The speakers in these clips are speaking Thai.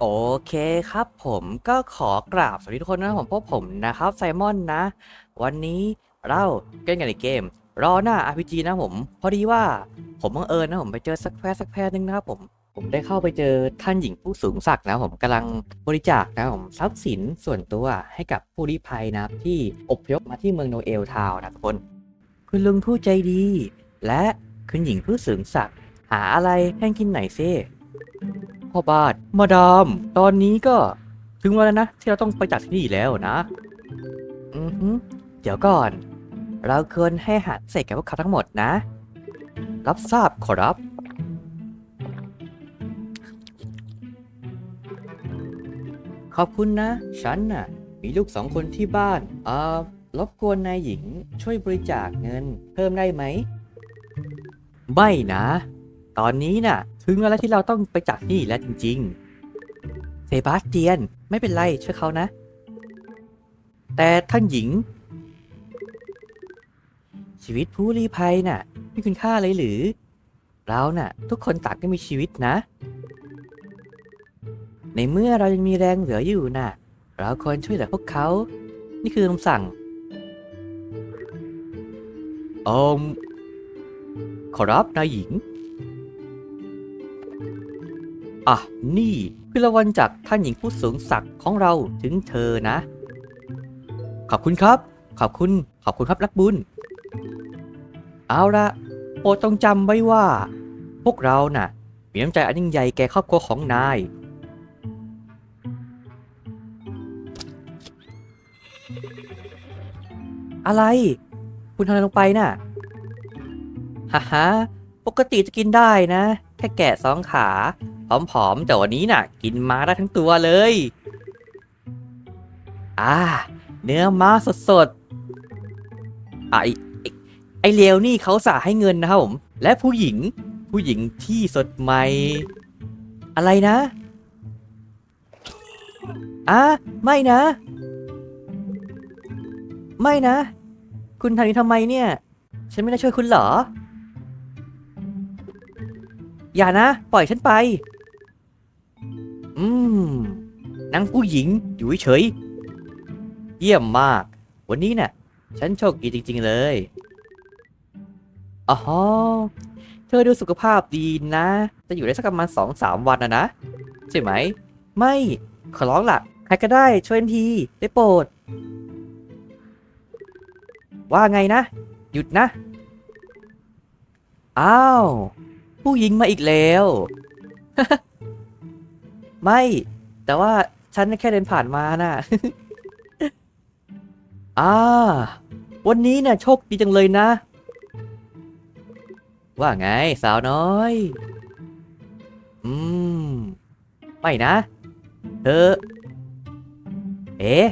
โอเคครับผมก็ขอกราบสวัสดีทุกคนนะผมพวกผมนะครับไซมอนนะ วันนี้เราเล่นกันในเกม รอหน้า RPG นะผม พอดีว่าผมบังเอิญนะผมไปเจอสักแพสักแพนึงนะครับผมผมได้เข้าไปเจอท่านหญิงผู้สูงศักดิ์นะผมกำลังบริจาคนะผมทรัพย์สินส่วนตัวให้กับผู้ลี้ภัยนะครับที่อพยพมาที่เมืองโนเอลทาวนะทุกคน คุณลุงผู้ใจดี และคุณหญิงผู้สูงศักดิ์หาอะไรให้กินไหน่อยซิ พ่อบาทมาดาม ตอนนี้ก็ถึงวันแล้วนะ ที่เราต้องไปจากที่นี่แล้วนะ อือฮึเดี๋ยวก่อน เราควรให้อาหารเสร็จกับพวกเขาทั้งหมดนะ รับทราบขอรับ ขอบคุณนะ ฉันน่ะ มีลูกสองคนที่บ้านอ่อรบกวนนายหญิงช่วยบริจาคเงิน เพิ่มได้ไหม ไม่นะ ตอนนี้น่ะ ถึงเวลาที่เราต้องไปจากนี่แล้วจริง ๆ เซบาสเตียนไม่เป็นไรช่วยเขานะ แต่ท่านหญิง ชีวิตผู้ลี้ภัยน่ะมีคุณค่าเลยหรือ เราน่ะ ทุกคนต่างก็มีชีวิตนะ ในเมื่อเรายังมีแรงเหลืออยู่น่ะ เราควรช่วยเหลือพวกเขา นี่คือคำสั่งอมขอรับนายหญิง อะ นี่คือรางวัลจากท่านหญิงผู้สูงศักดิ์ของเราถึงเธอนะ ขอบคุณครับ ขอบคุณ ขอบคุณครับนักบุญ เอาละโปรดต้องจำไว้ว่า พวกเราน่ะมีน้ำใจอันยิ่งใหญ่แก่ครอบครัวของนาย อะไร คุณทำอะไรลงไปน่ะฮ่าฮ่าปกติจะกินได้นะ แค่แกะสองขา ผอมๆแต่วันนี้น่ะ กินม้าได้ทั้งตัวเลย อ่า เนื้อม้าสดๆไอไอ้ไอเลวนี่เขาสาให้เงินนะครับผม และผู้หญิง ผู้หญิงที่สดใหม่ อะไรนะอะไม่นะ ไม่นะ คุณทำนี้ทำไมเนี่ย ฉันไม่ได้ช่วยคุณเหรอ อย่านะ ปล่อยฉันไป นางผู้หญิงอยู่เฉย เยี่ยมมาก วันนี้น่ะ ฉันโชคดีจริง ๆ เลยอ๋อเธอดูสุขภาพดีนะ จะอยู่ได้สักประมาณสองสามวันนะนะ ใช่ไหม ไม่ ขอร้องล่ะ ใครก็ได้ช่วยที ได้โปรด ว่าไงนะ หยุดนะ อ้าว ผู้หญิงมาอีกแล้ว ไม่ แต่ว่า ฉันแค่เดินผ่านมาน่ะ อ่า วันนี้น่ะโชคดีจังเลยนะ ว่าไงสาวน้อย อืม ไม่นะ เธอ เอ๊ะ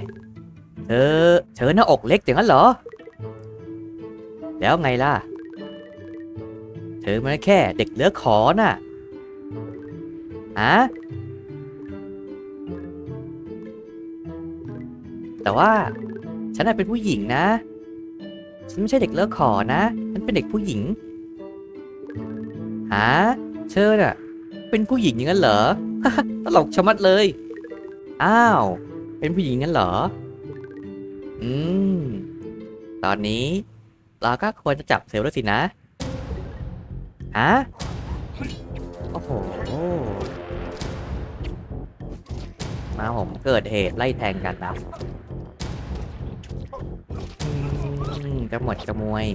เธอ เธอหน้าอกเล็กอย่างนั้นเหรอ แล้วไงล่ะ เธอมันแค่เด็กเลือขอน่ะอะ แต่ว่าฉันเป็นผู้หญิงนะ ฉันไม่ใช่เด็กเลือกขอนะ ฉันเป็นเด็กผู้หญิงฮะเธอน่ะเป็นผู้หญิงอย่างนั้นเหรอตลกชะมัดเลย อ้าว เป็นผู้หญิงงั้นเหรอ อืม ตอนนี้เราก็ควรจะจับเซลล์แล้วสินะ ฮะ โอ้โห มาผมเกิดเหตุไล่แทงกันนะ มกระหมดกระมวย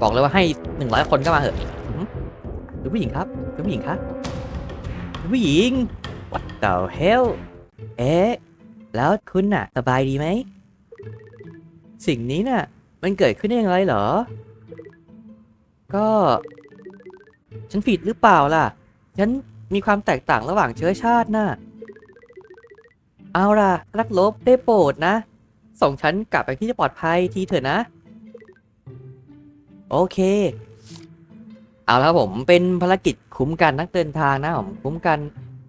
บอกเลยว่าให้หนึ่งร้อยคนก็มาเถอะอื้อผู้หญิงครับดูผู้หญิงครับดูผู้หญิง what the hell เอ๊ะ แล้วคุณน่ะ สบายดีไหม สิ่งนี้น่ะ มันเกิดขึ้นได้ยังไงเหรอ ก็ ฉันผิดหรือเปล่าล่ะ ฉันมีความแตกต่างระหว่างเชื้อชาติน่ะ เอาล่ะนักลบได้โปรดนะ ส่งฉันกลับไปที่จะปลอดภัยทีเถอะนะ โอเค เอาละผมเป็นภารกิจคุ้มกันนักเดินทางนะผมคุ้มกัน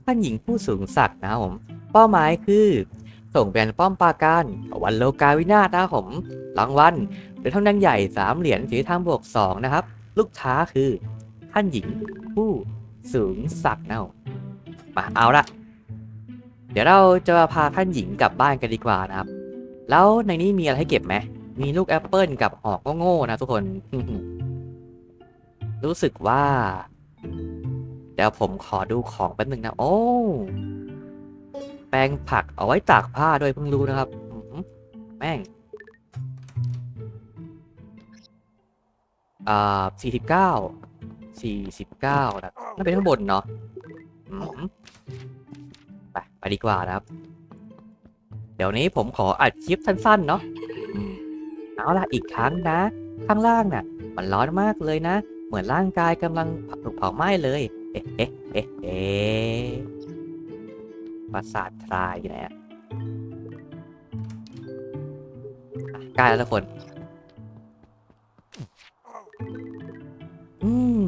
ท่านหญิงผู้สูงศักดิ์นะผมเป้าหมายคือ ส่งเป็นป้อมปราการวันโลกาวินาศนะผมรางวัลเหรียญทองแดงใหญ่สามเหรียญถือทางบวกสองนะครับ ลูกท้าคือท่านหญิงผู้สูงศักดิ์นะครับไปมาเอาละเดี๋ยวเราจะาพาท่านหญิงกลับบ้านกันดีกว่านะครับ แล้วในนี้มีอะไรให้เก็บไหม มีลูกแอปเปิลกับหอกโง่ๆนะทุกคน รู้สึกว่า เดี๋ยวผมขอดูของแป๊บนึงนะ โอ้ แปรงผักเอาไว้ตากผ้าด้วยเพิ่งรู้นะครับ แม่งอ่าสี่สิบเก้า สี่สิบเก้านะน่าเป็นข้างบนเนาะไป ไปดีกว่านะครับ เดี๋ยวนี้ผมขออัดคลิปสั้นๆ เนาะอืมเอาล่ะอีกครั้งนะ ข้างล่างน่ะ มันร้อนมากเลยนะ เหมือนร่างกายกำลังถูกเผาไหม้เลย เอ๊ะเอ๊ะเอ๊ะเอ๊ะประสาททรายอยู่ไหนอะอะใกล้แล้วทุกคน อืม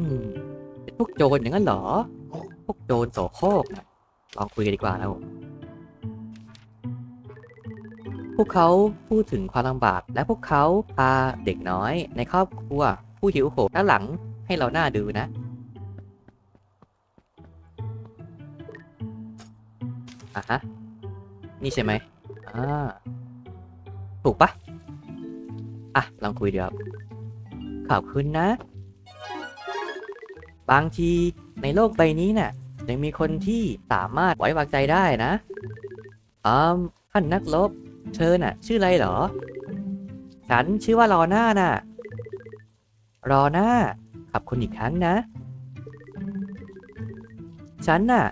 เป็นพวกโจรอย่างนั้นเหรอ พวกโจรโสโครกน่ะลองคุยกันดีกว่านะผม พวกเขาพูดถึงความลำบาก และพวกเขาพาเด็กน้อยในครอบครัว ผู้หิวโหยด้านหลังให้เราหน้าดูนะอะฮะ นี่ใช่ไหมอ่าถูกปะอะ ลองคุยเดี๋ยวขอบคุณนะ บางทีในโลกใบนี้น่ะ ยังมีคนที่สามารถไว้วางใจได้นะอืมท่านนักรบ เธอน่ะ ชื่ออะไรเหรอ ฉันชื่อว่ารอหน้าน่ะ รอหน้าขอบคุณอีกครั้งนะ ฉันน่ะ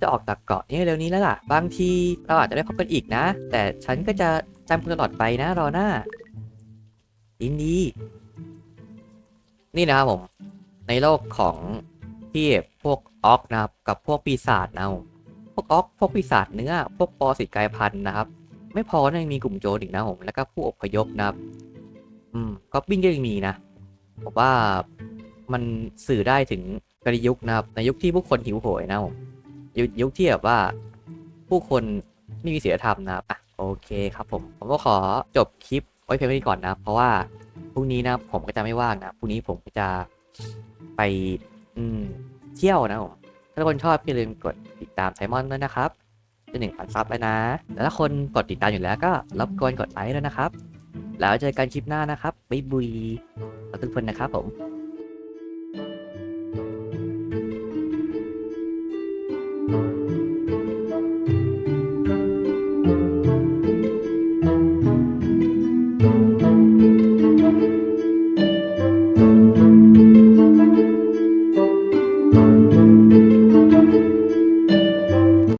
จะออกจากเกาะนี้เร็วนี้แล้วล่ะ บางทีเราอาจจะได้พบกันอีกนะ แต่ฉันก็จะจำคุณตลอดไปนะ รอหน้ายินดี นี่นะครับผม ในโลกของที่พวกออกนะครับ กับพวกปีศาจนะพวกออกพวกปีศาจเนื้อ พวกปอสิกายพันธุ์นะครับ ไม่พอนะยังมีกลุ่มโจรอีกนะผม แล้วก็ผู้อพยพนะครับ อืมก็บิ้งก็ยังมีนะ ผมว่ามันสื่อได้ถึงกลยุคนะครับ ในยุคที่ผู้คนหิวโหยนะผมยุคยุคที่แบบว่าผู้คนไม่มีศีลธรรมนะครับอะโอเคครับผม ผมก็ขอจบคลิปไว้เพียงเท่านี้ก่อนนะ เพราะว่าพรุ่งนี้นะผมก็จะไม่ว่างนะพรุ่งนี้ผมก็จะไปอืมเที่ยวนะผมถ้าทุกคนชอบอย่าลืมกดติดตามไซมอนด้วยนะครับ จะหนึ่งพันซับแล้วนะ แล้วถ้าคนกดติดตามอยู่แล้วก็รบกวนกดไลค์ด้วยนะครับ แล้วเจอกันคลิปหน้านะครับบ๊ายบายขอบคุณทุกคนนะครับผม